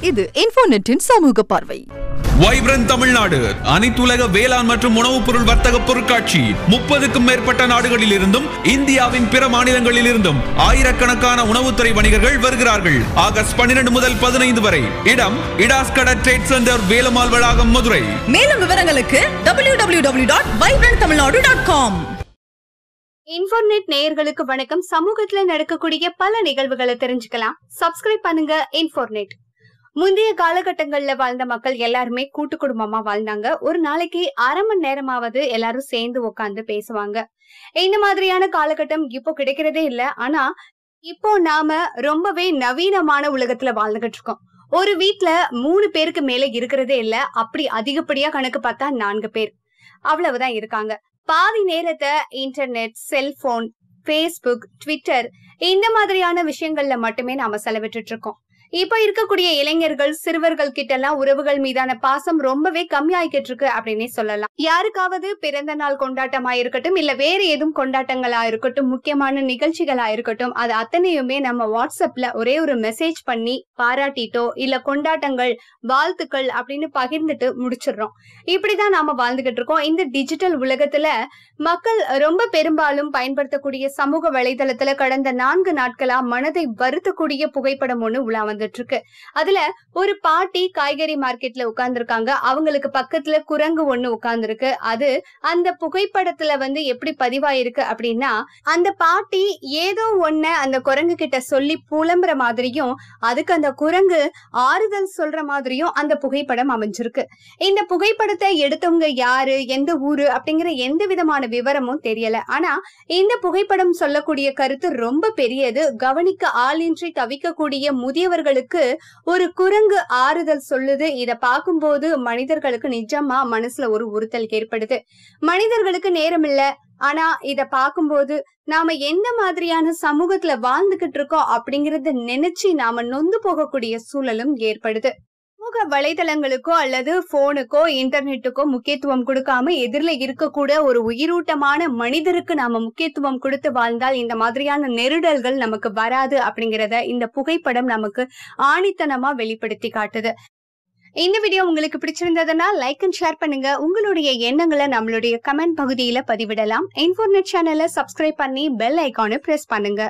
இது இன்ஃபோநெட்டின் சமூக பார்வை. வைப்ரன் தமிழ்நாடு அனைத்துலக வேளாண் மற்றும் உணவுப் பொருள் வர்த்தக பொருட்காட்சி முப்பதுக்கும் மேற்பட்ட நாடுகளில் இருந்தும் இந்தியாவின் பிற மாநிலங்களில் இருந்தும் ஆயிரக்கணக்கான உணவுத்துறை வணிகர்கள் வருகிறார்கள். ஆகஸ்ட் பன்னிரண்டு முதல் பதினைந்து வரை இடம் இடாஸ்கட ட்ரேட் சென்டர் வேலுமால் வளாகம் மதுரை. மேலும் விவரங்களுக்கு www.vibranttamilnadu.com இன்ஃபோர்நெட் நேயர்களுக்கு வணக்கம். சமூகத்துல நடக்கக்கூடிய பல நிகழ்வுகளை தெரிஞ்சுக்கலாம். சப்ஸ்கிரைப் பண்ணுங்க இன்ஃபோர்நெட் முந்தைய காலகட்டங்கள்ல வாழ்ந்த மக்கள் எல்லாருமே கூட்டு குடும்பமா வாழ்ந்தாங்க. ஒரு நாளைக்கு அரை மணி நேரமாவது எல்லாரும் சேர்ந்து உட்கார்ந்து பேசுவாங்க. இந்த மாதிரியான காலகட்டம் இப்போ கிடைக்கிறதே இல்ல. ஆனா இப்போ நாம ரொம்பவே நவீனமான உலகத்துல வாழ்ந்துகிட்டு இருக்கோம். ஒரு வீட்ல மூணு பேருக்கு மேல இருக்கிறதே இல்ல. அப்படி அதிகப்படியா கணக்கு பார்த்தா நான்கு பேர். அவ்வளவுதான் இருக்காங்க. பாதி நேரத்தை இன்டர்நெட் செல்போன் ஃபேஸ்புக் ட்விட்டர் இந்த மாதிரியான விஷயங்கள்ல மட்டுமே நாம செலவிட்டுட்டு இருக்கோம். இப்ப இருக்கக்கூடிய இளைஞர்கள் சிறுவர்கள் கிட்ட எல்லாம் உறவுகள் மீதான பாசம் ரொம்பவே கம்மியாயிக்கிட்டு இருக்கு அப்படின்னே சொல்லலாம். யாருக்காவது பிறந்த நாள் கொண்டாட்டமா இருக்கட்டும் இல்ல வேற ஏதும் கொண்டாட்டங்களா இருக்கட்டும் முக்கியமான நிகழ்ச்சிகளா இருக்கட்டும் அது அத்தனையுமே நம்ம வாட்ஸ்அப்ல ஒரே ஒரு மெசேஜ் பண்ணி பாராட்டிட்டோ இல்ல கொண்டாட்டங்கள் வாழ்த்துக்கள் அப்படின்னு பகிர்ந்துட்டு முடிச்சிடுறோம். இப்படிதான் நாம வாழ்ந்துகிட்டு இருக்கோம் இந்த டிஜிட்டல் உலகத்துல மக்கள் ரொம்ப பெரும்பாலும் பயன்படுத்தக்கூடிய சமூக வலைதளத்துல கடந்த நான்கு நாட்களா மனதை வருத்தக்கூடிய புகைப்படம் ஒண்ணு உலா வந்துட்டு இருக்கு அதுல ஒரு பாட்டி காய்கறி மார்க்கெட்ல உட்கார்ந்துருக்காங்க. அவங்களுக்கு பக்கத்துல குரங்கு ஒண்ணு உட்கார்ந்துருக்கு. அது அந்த புகைப்படத்துல வந்து எப்படி பதிவாயிருக்கு அப்படின்னா அந்த பாட்டி ஏதோ ஒண்ண அந்த குரங்கு கிட்ட சொல்லி புலம்புற மாதிரியும் அதுக்கு அந்த குரங்கு ஆறுதல் சொல்ற மாதிரியும் அந்த புகைப்படம் அமைஞ்சிருக்கு. இந்த புகைப்படத்தை எடுத்தவங்க யாரு எந்த ஊரு அப்படிங்கிற எந்த விதமான விவரமும் தெரியல. ஆனா இந்த புகைப்படம் சொல்லக்கூடிய கருத்து ரொம்ப பெரியது. கவனிக்க ஆளின்றி தவிக்கக்கூடிய முதியவர்கள் மனிதர்களுக்கு ஒரு குரங்கு ஆறுதல் சொல்லுது. இத பார்க்கும்போது மனிதர்களுக்கு நிஜமா மனசுல ஒரு உறுத்தல் ஏற்படுது. மனிதர்களுக்கு நேரம் இல்ல. ஆனா இத பார்க்கும்போது நாம எந்த மாதிரியான சமூகத்துல வாழ்ந்துகிட்டு இருக்கோம் அப்படிங்கறத நினைச்சு நாம நொந்து போகக்கூடிய சூழலும் ஏற்படுது. சமூக வலைதளங்களுக்கோ அல்லது போனுக்கோ இன்டர்நெட்டுக்கோ முக்கியத்துவம் கொடுக்காம எதிரில இருக்கக்கூட ஒரு உயிரூட்டமான மனிதருக்கு நாம முக்கியத்துவம் கொடுத்து வாழ்ந்தால் இந்த மாதிரியான நெருடல்கள் நமக்கு வராது அப்படிங்கறத இந்த புகைப்படம் நமக்கு ஆணித்தனமா வெளிப்படுத்தி காட்டுது. இந்த வீடியோ உங்களுக்கு பிடிச்சிருந்ததுன்னா லைக் அண்ட் ஷேர் பண்ணுங்க. உங்களுடைய எண்ணங்களை நம்மளுடைய கமெண்ட் பகுதியில பதிவிடலாம். இன்ஃபோர்நெட் சேனலை சப்ஸ்கிரைப் பண்ணி பெல் ஐகானை பிரஸ் பண்ணுங்க.